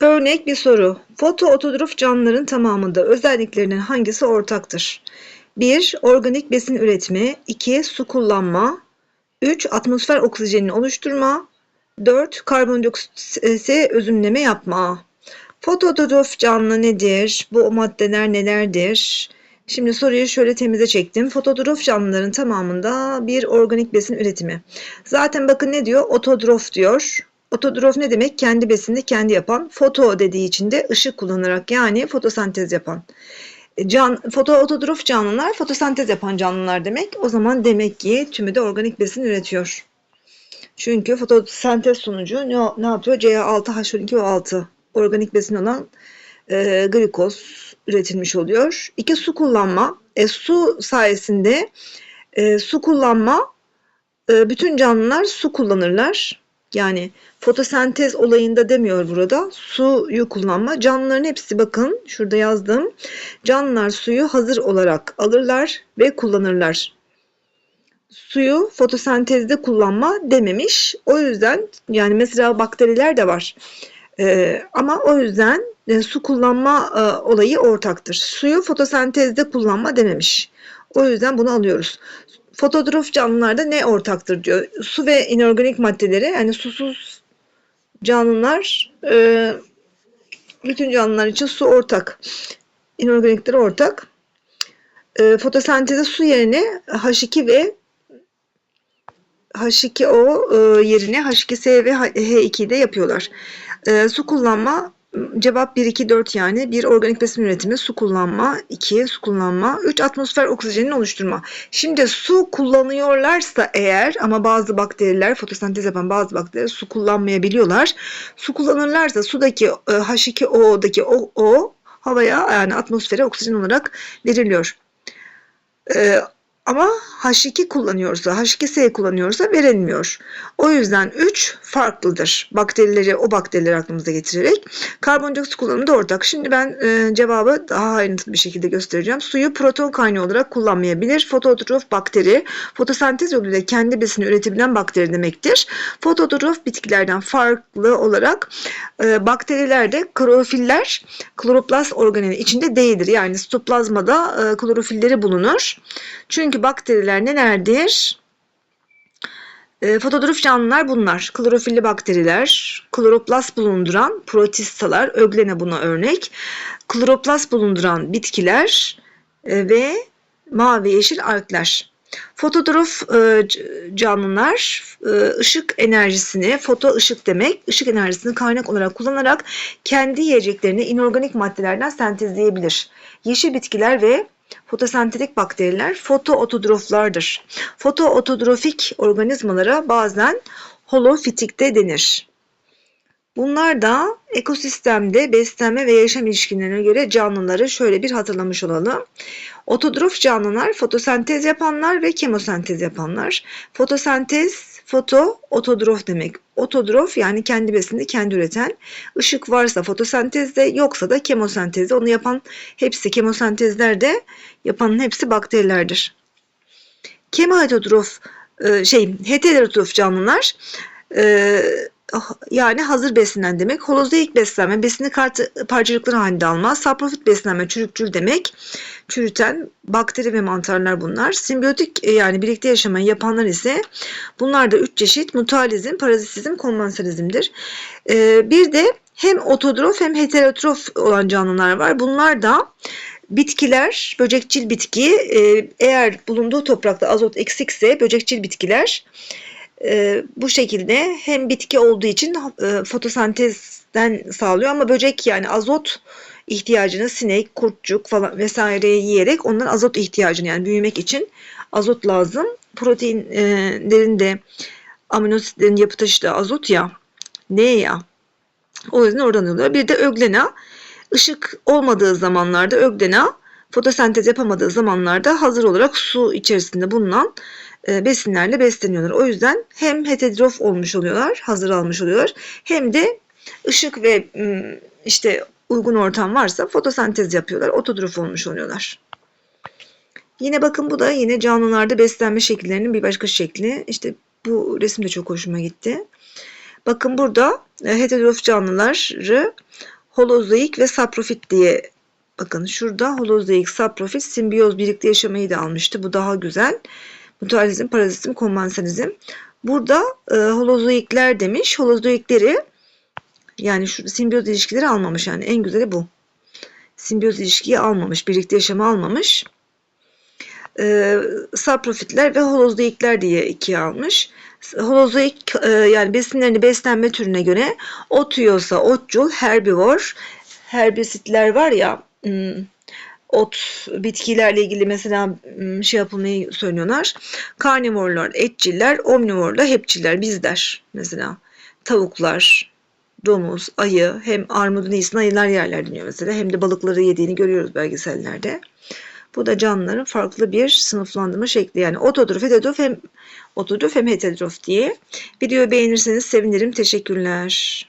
Örnek bir soru. Fotoototrof canlıların tamamında özelliklerinin hangisi ortaktır? 1. Organik besin üretimi 2. Su kullanma 3. Atmosfer oksijenini oluşturma 4. Karbondioksiti özümleme yapma Fotoototrof canlı nedir? Bu maddeler nelerdir? Şimdi soruyu şöyle temize çektim. Fototrof canlıların tamamında bir organik besin üretimi. Zaten bakın ne diyor? Ototrof diyor. Ototrof ne demek? Kendi besinini kendi yapan. Foto dediği için de ışık kullanarak yani fotosentez yapan. Can, fotoototrof canlılar fotosentez yapan canlılar demek. O zaman demek ki tümü de organik besin üretiyor. Çünkü fotosentez sonucu ne, ne yapıyor? CA6H12O6 organik besin olan e, glikoz üretilmiş oluyor. İki su kullanma. E, su sayesinde e, su kullanma e, bütün canlılar su kullanırlar. Yani fotosentez olayında demiyor burada. Suyu kullanma. Canlıların hepsi bakın şurada yazdım. Canlılar suyu hazır olarak alırlar ve kullanırlar. Suyu fotosentezde kullanma dememiş. O yüzden yani mesela bakteriler de var. Ee, ama o yüzden e, su kullanma e, olayı ortaktır. Suyu fotosentezde kullanma dememiş. O yüzden bunu alıyoruz. Fototrof canlılarda ne ortaktır diyor. Su ve inorganik maddeleri yani susuz canlılar e, bütün canlılar için su ortak. İnorganikleri ortak. E, fotosenteze su yerine H2 ve H2O e, yerine H2S ve H2 de yapıyorlar. E, su kullanma cevap 1 2 4 yani bir organik besin üretimi, su kullanma, 2 su kullanma, 3 atmosfer oksijenini oluşturma. Şimdi su kullanıyorlarsa eğer ama bazı bakteriler fotosentez yapan bazı bakteriler su kullanmayabiliyorlar. Su kullanırlarsa sudaki e, H2O'daki o, o havaya yani atmosfere oksijen olarak veriliyor. E, ama H2 kullanıyorsa, H2S kullanıyorsa verilmiyor. O yüzden 3 farklıdır. Bakterileri, o bakterileri aklımıza getirerek. Karbondioksit kullanımı da ortak. Şimdi ben e, cevabı daha ayrıntılı bir şekilde göstereceğim. Suyu proton kaynağı olarak kullanmayabilir. Fotootrof bakteri, fotosentez yoluyla kendi besini üretebilen bakteri demektir. Fotootrof bitkilerden farklı olarak e, bakterilerde klorofiller kloroplast organeli içinde değildir. Yani sitoplazmada e, klorofilleri bulunur. Çünkü bakteriler nelerdir? E, fototrof canlılar bunlar. Klorofilli bakteriler, kloroplast bulunduran protistalar, öglene buna örnek. Kloroplast bulunduran bitkiler e, ve mavi yeşil algler. Fototrof e, canlılar e, ışık enerjisini, foto ışık demek, ışık enerjisini kaynak olarak kullanarak kendi yiyeceklerini inorganik maddelerden sentezleyebilir. Yeşil bitkiler ve Fotosentetik bakteriler fotoototroflardır. Fotoototrofik organizmalara bazen holofitik de denir. Bunlar da ekosistemde beslenme ve yaşam ilişkilerine göre canlıları şöyle bir hatırlamış olalım. Ototrof canlılar fotosentez yapanlar ve kemosentez yapanlar. Fotosentez Foto otodrof demek. Otodrof yani kendi besinini kendi üreten. Işık varsa fotosentezde yoksa da kemosentezde. Onu yapan hepsi kemosentezlerde yapanın hepsi bakterilerdir. Kemoheterotrof e, şey heterotrof canlılar e, yani hazır beslenen demek. Holozoik beslenme besini parçacıkları halinde alma. Saprofit beslenme çürükçül demek. Çürüten bakteri ve mantarlar bunlar. Simbiyotik e, yani birlikte yaşamayı yapanlar ise bunlar da üç çeşit mutualizm, parazitizm, konvansalizmdir. Ee, bir de hem ototrof hem heterotrof olan canlılar var. Bunlar da bitkiler, böcekçil bitki e, eğer bulunduğu toprakta azot eksikse böcekçil bitkiler e, bu şekilde hem bitki olduğu için e, fotosentezden sağlıyor ama böcek yani azot ihtiyacını sinek, kurtçuk falan vesaire yiyerek onların azot ihtiyacını yani büyümek için azot lazım. Proteinlerin de aminositlerin yapı taşı da azot ya. Ne ya? O yüzden oradan alıyor. Bir de öglena. Işık olmadığı zamanlarda öglena fotosentez yapamadığı zamanlarda hazır olarak su içerisinde bulunan besinlerle besleniyorlar. O yüzden hem heterotrof olmuş oluyorlar, hazır almış oluyorlar. Hem de ışık ve işte uygun ortam varsa fotosentez yapıyorlar. Ototrof olmuş oluyorlar. Yine bakın bu da yine canlılarda beslenme şekillerinin bir başka şekli. İşte bu resim de çok hoşuma gitti. Bakın burada e, heterotrof canlıları holozoik ve saprofit diye bakın şurada holozoik, saprofit, simbiyoz birlikte yaşamayı da almıştı. Bu daha güzel. Mutualizm, parazitizm, konvansiyonizm. Burada e, holozoikler demiş. Holozoikleri yani şu simbiyoz ilişkileri almamış yani en güzeli bu. Simbiyoz ilişkiyi almamış, birlikte yaşamı almamış. E, saprofitler ve holozoikler diye ikiye almış. Holozoik e, yani besinlerini beslenme türüne göre ot yiyorsa otçul, herbivor, herbisitler var ya hmm, ot bitkilerle ilgili mesela şey yapılmayı söylüyorlar. Karnivorlar etçiller, omnivorlar hepçiller bizler mesela. Tavuklar, domuz, ayı hem armudun iyisini ayılar yerler deniyor mesela hem de balıkları yediğini görüyoruz belgesellerde. Bu da canlıların farklı bir sınıflandırma şekli. Yani ototrof, heterotrof hem ototrof hem heterotrof diye. Videoyu beğenirseniz sevinirim. Teşekkürler.